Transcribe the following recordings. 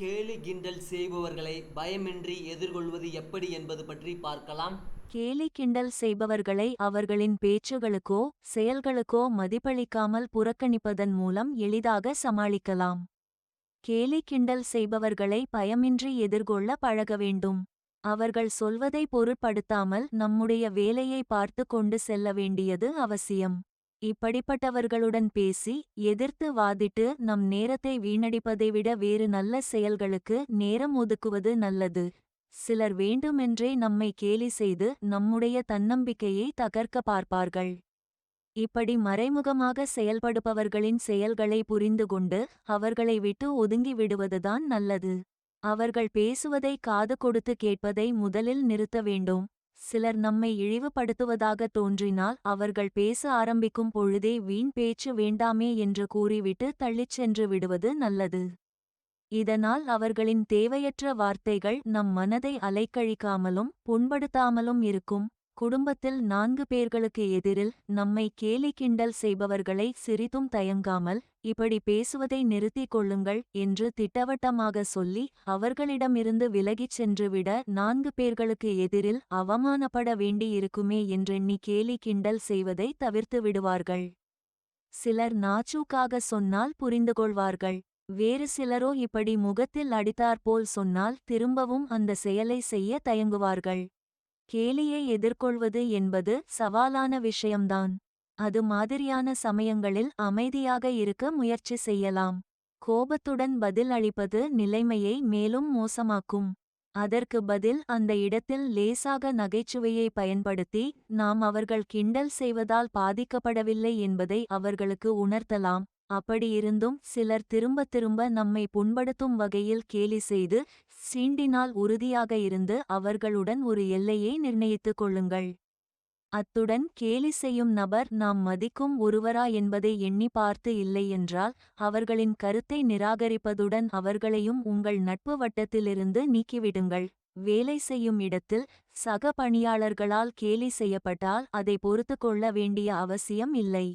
கேலி கிண்டல் செய்பவர்களை பயமின்றி எதிர்கொள்வது எப்படி என்பது பற்றி பார்க்கலாம். கேலி கிண்டல் செய்பவர்களை அவர்களின் பேச்சுகளுக்கோ செயல்களுக்கோ மதிப்பளிக்காமல் புறக்கணிப்பதன் மூலம் எளிதாக சமாளிக்கலாம். கேலி கிண்டல் செய்பவர்களை பயமின்றி எதிர்கொள்ள பழக வேண்டும். அவர்கள் சொல்வதை பொருட்படுத்தாமல் நம்முடைய வேலையை பார்த்து கொண்டு செல்ல வேண்டியது அவசியம். இப்படிப்பட்டவர்களுடன் பேசி எதிர்த்து வாதிட்டு நம் நேரத்தை வீணடிப்பதை விட வேறு நல்ல செயல்களுக்கு நேரம் ஒதுக்குவது நல்லது. சிலர் வேண்டுமென்றே நம்மை கேலி செய்து நம்முடைய தன்னம்பிக்கையை தகர்க்க பார்ப்பார்கள். இப்படி மறைமுகமாக செயல்படுபவர்களின் செயல்களை புரிந்து கொண்டு அவர்களை விட்டு ஒதுங்கி விடுவதுதான் நல்லது. அவர்கள் பேசுவதை காது கொடுத்து கேட்பதை முதலில் நிறுத்த வேண்டும். சிலர் நம்மை இழிவுபடுத்துவதாக தோன்றினால் அவர்கள் பேச ஆரம்பிக்கும் பொழுதே வீண் பேச்சு வேண்டாமே என்று கூறிவிட்டு தள்ளிச் சென்று விடுவது நல்லது. இதனால் அவர்களின் தேவையற்ற வார்த்தைகள் நம் மனதை அலைக்கழிக்காமலும் புண்படுத்தாமலும் இருக்கும். குடும்பத்தில் நான்கு பேர்களுக்கு எதிரில் நம்மை கேலி கிண்டல் செய்பவர்களை சிறிதும் தயங்காமல் இப்படி பேசுவதை நிறுத்திக் கொள்ளுங்கள் என்று திட்டவட்டமாக சொல்லி அவர்களிடமிருந்து விலகிச் சென்றுவிட நான்கு பேர்களுக்கு எதிரில் அவமானப்பட வேண்டியிருக்குமே என்றெண்ணி கேலி கிண்டல் செய்வதை தவிர்த்து விடுவார்கள். சிலர் நாச்சூக்காக சொன்னால் புரிந்து கொள்வார்கள். வேறு சிலரோ இப்படி முகத்தில் அடித்தாற்போல் சொன்னால் திரும்பவும் அந்த செயலை செய்ய தயங்குவார்கள். கேலியை எதிர்கொள்வது என்பது சவாலான விஷயம்தான். அது மாதிரியான சமயங்களில் அமைதியாக இருக்க முயற்சி செய்யலாம். கோபத்துடன் பதில் அளிப்பது நிலைமையை மேலும் மோசமாக்கும். அதற்கு பதில் அந்த இடத்தில் லேசாக நகைச்சுவையை பயன்படுத்தி நாம் அவர்கள் கிண்டல் செய்வதால் பாதிக்கப்படவில்லை என்பதை அவர்களுக்கு உணர்த்தலாம். அப்படியிருந்தும் சிலர் திரும்ப திரும்ப நம்மை புண்படுத்தும் வகையில் கேலி செய்து சீண்டினால் உறுதியாக இருந்து அவர்களுடன் ஒரு எல்லையை நிர்ணயித்துக் கொள்ளுங்கள். அத்துடன் கேலி செய்யும் நபர் நாம் மதிக்கும் ஒருவரா என்பதை எண்ணி பார்த்து இல்லை என்றால் அவர்களின் கருத்தை நிராகரிப்பதுடன் அவர்களையும் உங்கள் நட்பு வட்டத்திலிருந்து நீக்கிவிடுங்கள். வேலை செய்யும் இடத்தில் சக பணியாளர்களால் கேலி செய்யப்பட்டால் அதை பொறுத்து கொள்ள வேண்டிய அவசியம் இல்லை.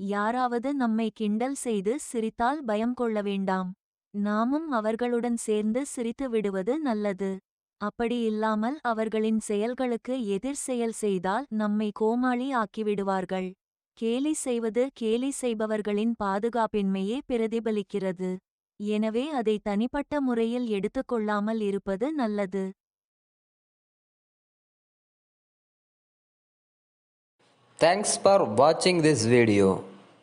யாராவது நம்மை கிண்டல் செய்து சிரித்தால் பயம் கொள்ள வேண்டாம். நாமும் அவர்களுடன் சேர்ந்து சிரித்து விடுவது நல்லது. அப்படி இல்லாமல் அவர்களின் செயல்களுக்கு எதிர் செயல் செய்தால் நம்மை கோமாளி ஆக்கிவிடுவார்கள். கேலி செய்வது கேலி செய்பவர்களின் பாதுகாப்பின்மையே பிரதிபலிக்கிறது. எனவே அதை தனிப்பட்ட முறையில் எடுத்துக்கொள்ளாமல் இருப்பது நல்லது. தேங்க்ஸ் ஃபார் வாட்சிங் this video